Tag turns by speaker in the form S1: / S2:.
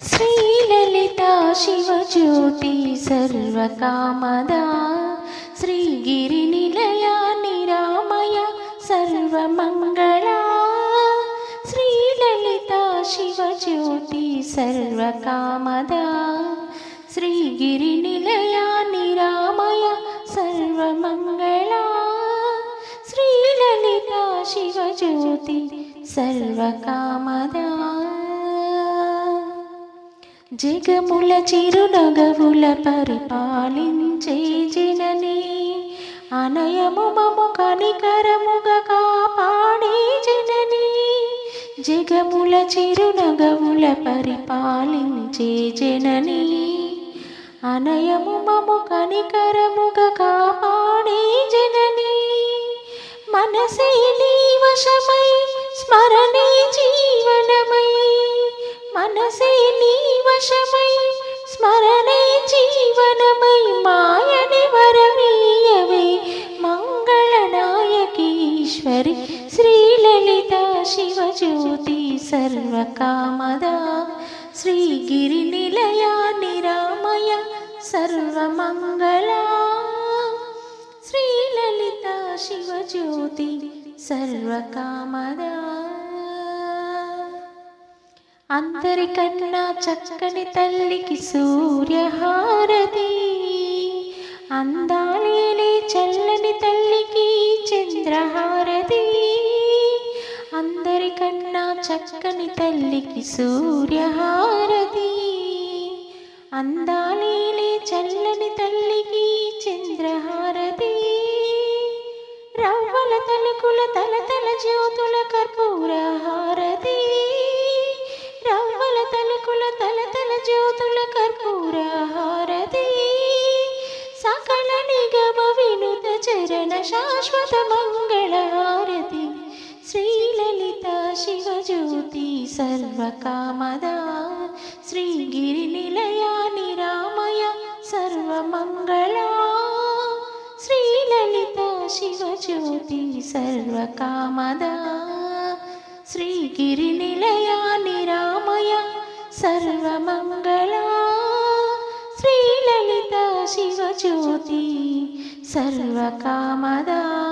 S1: శ్రీలలితా శివజ్యోతి సర్వకామదా శ్రీగిరి నిలయ నిరామయ సర్వమంగళా శ్రీలలితా శివజ్యోతి సర్వకామదా శ్రీగిరి నిలయ నిరామయ సర్వమంగళా శ్రీలలితా శివజ్యోతి సర్వకామదా జగముల చిరునగవుల పరిపాలించే జనని అనయము మము కనికరముగా కాపాడే జనని. జగముల చిరునగవుల పరిపాలించే జనని అనయము మము కనికరముగా కాపాడే జనని. మనసే నీ వశమై స్మరణే జీవనమై మనసే నీ శ్రీలలిత శివజ్యోతి సర్వకామదా. శ్రీగిరి నిలయ నిరామయ సర్వమంగళా. శ్రీలలిత శివజ్యోతి సర్వకామదా. అందరికన్నా చక్కని తల్లికి చక్కని తల్లికి సూర్యహారతి. అందాలేని చల్లని తల్లికి చంద్రహారతి. రవ్వల తలుకుల తల తల జ్యోతుల కర్పూరహారతి రవ్వల తలుకుల తల తల జ్యోతుల కర్పూరహారతి సకల నిగమ వినుత చరణ శాశ్వత మంగళ జ్యోతి సర్వకామదా. శ్రీగిరి నిలయ నిరామయ సర్వమంగళా. శ్రీలలిత శివజ్యోతి సర్వకామదా. శ్రీగిరి నిలయ నిరామయ సర్వమంగళా. శ్రీలలిత శివజ్యోతి సర్వకామదా.